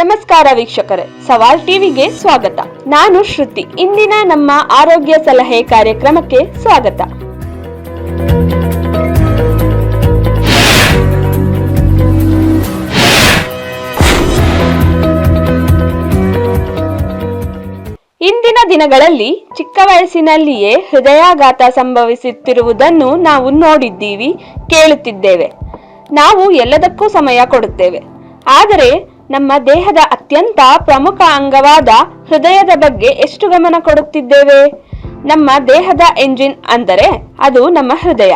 ನಮಸ್ಕಾರ ವೀಕ್ಷಕರೇ, ಸವಾಲ್ ಟಿವಿಗೆ ಸ್ವಾಗತ. ನಾನು ಶ್ರುತಿ, ಇಂದಿನ ನಮ್ಮ ಆರೋಗ್ಯ ಸಲಹೆ ಕಾರ್ಯಕ್ರಮಕ್ಕೆ ಸ್ವಾಗತ. ಇಂದಿನ ದಿನಗಳಲ್ಲಿ ಚಿಕ್ಕ ವಯಸ್ಸಿನಲ್ಲಿಯೇ ಹೃದಯಾಘಾತ ಸಂಭವಿಸುತ್ತಿರುವುದನ್ನು ನಾವು ನೋಡಿದ್ದೀವಿ, ಕೇಳುತ್ತಿದ್ದೇವೆ. ನಾವು ಎಲ್ಲದಕ್ಕೂ ಸಮಯ ಕೊಡುತ್ತೇವೆ. ಆದರೆ ನಮ್ಮ ದೇಹದ ಅತ್ಯಂತ ಪ್ರಮುಖ ಅಂಗವಾದ ಹೃದಯದ ಬಗ್ಗೆ ಎಷ್ಟು ಗಮನ ಕೊಡುತ್ತಿದ್ದೇವೆ? ನಮ್ಮ ದೇಹದ ಎಂಜಿನ್ ಅಂದರೆ ಅದು ನಮ್ಮ ಹೃದಯ.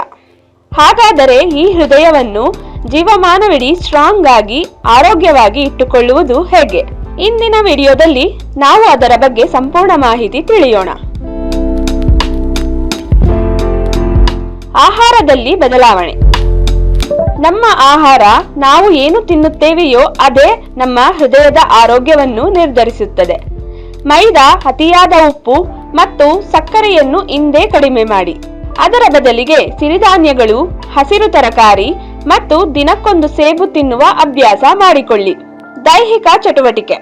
ಹಾಗಾದರೆ ಈ ಹೃದಯವನ್ನು ಜೀವಮಾನವಿಡೀ ಸ್ಟ್ರಾಂಗ್ ಆಗಿ, ಆರೋಗ್ಯವಾಗಿ ಇಟ್ಟುಕೊಳ್ಳುವುದು ಹೇಗೆ? ಇಂದಿನ ವಿಡಿಯೋದಲ್ಲಿ ನಾವು ಅದರ ಬಗ್ಗೆ ಸಂಪೂರ್ಣ ಮಾಹಿತಿ ತಿಳಿಯೋಣ. ಆಹಾರದಲ್ಲಿ ಬದಲಾವಣೆ. ನಮ್ಮ ಆಹಾರ ನಾವು ಏನು ತಿನ್ನುತ್ತೇವೆಯೋ ಅದೇ ನಮ್ಮ ಹೃದಯದ ಆರೋಗ್ಯವನ್ನು ನಿರ್ಧರಿಸುತ್ತದೆ. ಮೈದಾ ಅತಿಯಾದ ಉಪ್ಪು ಮತ್ತು ಸಕ್ಕರೆಯನ್ನು ಇಂದೇ ಕಡಿಮೆ ಮಾಡಿ. ಅದರ ಬದಲಿಗೆ ಸಿರಿಧಾನ್ಯಗಳು, ಹಸಿರು ತರಕಾರಿ ಮತ್ತು ದಿನಕ್ಕೊಂದು ಸೇಬು ತಿನ್ನುವ ಅಭ್ಯಾಸ ಮಾಡಿಕೊಳ್ಳಿ. ದೈಹಿಕ ಚಟುವಟಿಕೆ.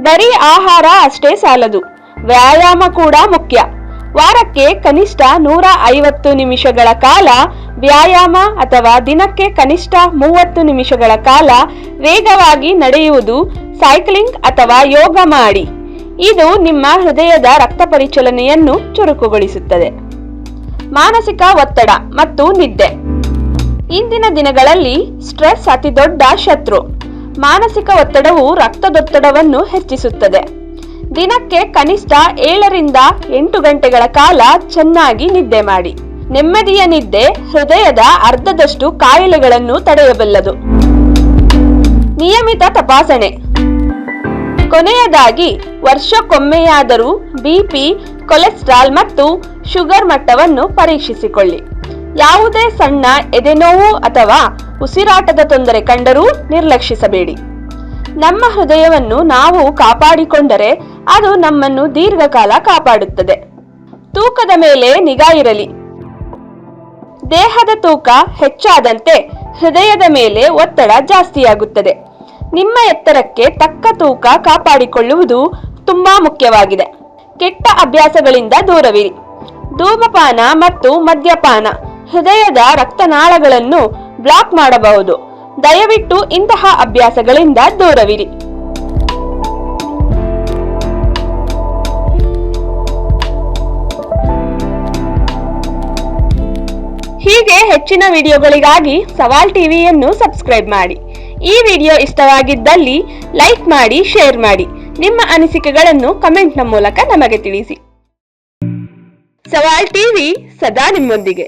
ಬರೀ ಆಹಾರ ಅಷ್ಟೇ ಸಾಲದು. ವ್ಯಾಯಾಮ ಕೂಡ ಮುಖ್ಯ. ವಾರಕ್ಕೆ ಕನಿಷ್ಠ ನೂರ ಐವತ್ತು ನಿಮಿಷಗಳ ಕಾಲ ವ್ಯಾಯಾಮ ಅಥವಾ ದಿನಕ್ಕೆ ಕನಿಷ್ಠ ಮೂವತ್ತು ನಿಮಿಷಗಳ ಕಾಲ ವೇಗವಾಗಿ ನಡೆಯುವುದು ಸೈಕ್ಲಿಂಗ್ ಅಥವಾ ಯೋಗ ಮಾಡಿ. ಇದು ನಿಮ್ಮ ಹೃದಯದ ರಕ್ತ ಪರಿಚಲನೆಯನ್ನು ಚುರುಕುಗೊಳಿಸುತ್ತದೆ. ಮಾನಸಿಕ ಒತ್ತಡ ಮತ್ತು ನಿದ್ದೆ. ಇಂದಿನ ದಿನಗಳಲ್ಲಿ ಸ್ಟ್ರೆಸ್ ಅತಿ ದೊಡ್ಡ ಶತ್ರು. ಮಾನಸಿಕ ಒತ್ತಡವು ರಕ್ತದೊತ್ತಡವನ್ನು ಹೆಚ್ಚಿಸುತ್ತದೆ. ದಿನಕ್ಕೆ ಕನಿಷ್ಠ ಏಳರಿಂದ ಎಂಟು ಗಂಟೆಗಳ ಕಾಲ ಚೆನ್ನಾಗಿ ನಿದ್ದೆ ಮಾಡಿ. ನೆಮ್ಮದಿಯ ನಿದ್ದೆ ಹೃದಯದ ಅರ್ಧದಷ್ಟು ಕಾಯಿಲೆಗಳನ್ನು ತಡೆಯಬಲ್ಲದು. ನಿಯಮಿತ ತಪಾಸಣೆ. ಕೊನೆಯದಾಗಿ, ವರ್ಷಕ್ಕೊಮ್ಮೆಯಾದರೂ ಬಿಪಿ ಕೊಲೆಸ್ಟ್ರಾಲ್ ಮತ್ತು ಶುಗರ್ ಮಟ್ಟವನ್ನು ಪರೀಕ್ಷಿಸಿಕೊಳ್ಳಿ. ಯಾವುದೇ ಸಣ್ಣ ಎದೆನೋವು ಅಥವಾ ಉಸಿರಾಟದ ತೊಂದರೆ ಕಂಡರೂ ನಿರ್ಲಕ್ಷಿಸಬೇಡಿ. ನಮ್ಮ ಹೃದಯವನ್ನು ನಾವು ಕಾಪಾಡಿಕೊಂಡರೆ ಅದು ನಮ್ಮನ್ನು ದೀರ್ಘಕಾಲ ಕಾಪಾಡುತ್ತದೆ. ತೂಕದ ಮೇಲೆ ನಿಗಾ ಇರಲಿ. ದೇಹದ ತೂಕ ಹೆಚ್ಚಾದಂತೆ ಹೃದಯದ ಮೇಲೆ ಒತ್ತಡ ಜಾಸ್ತಿಯಾಗುತ್ತದೆ. ನಿಮ್ಮ ಎತ್ತರಕ್ಕೆ ತಕ್ಕ ತೂಕ ಕಾಪಾಡಿಕೊಳ್ಳುವುದು ತುಂಬಾ ಮುಖ್ಯವಾಗಿದೆ. ಕೆಟ್ಟ ಅಭ್ಯಾಸಗಳಿಂದ ದೂರವಿರಿ. ಧೂಮಪಾನ ಮತ್ತು ಮದ್ಯಪಾನ, ಹೃದಯದ ರಕ್ತನಾಳಗಳನ್ನು ಬ್ಲಾಕ್ ಮಾಡಬಹುದು. ದಯವಿಟ್ಟು ಇಂತಹ ಅಭ್ಯಾಸಗಳಿಂದ ದೂರವಿರಿ. ಹೀಗೆ ಹೆಚ್ಚಿನ ವಿಡಿಯೋಗಳಿಗಾಗಿ ಸವಾಲ್ ಟಿವಿಯನ್ನು ಸಬ್ಸ್ಕ್ರೈಬ್ ಮಾಡಿ. ಈ ವಿಡಿಯೋ ಇಷ್ಟವಾಗಿದ್ದಲ್ಲಿ ಲೈಕ್ ಮಾಡಿ, ಶೇರ್ ಮಾಡಿ. ನಿಮ್ಮ ಅನಿಸಿಕೆಗಳನ್ನು ಕಮೆಂಟ್ನ ಮೂಲಕ ನಮಗೆ ತಿಳಿಸಿ. ಸವಾಲ್ ಟಿವಿ ಸದಾ ನಿಮ್ಮೊಂದಿಗೆ.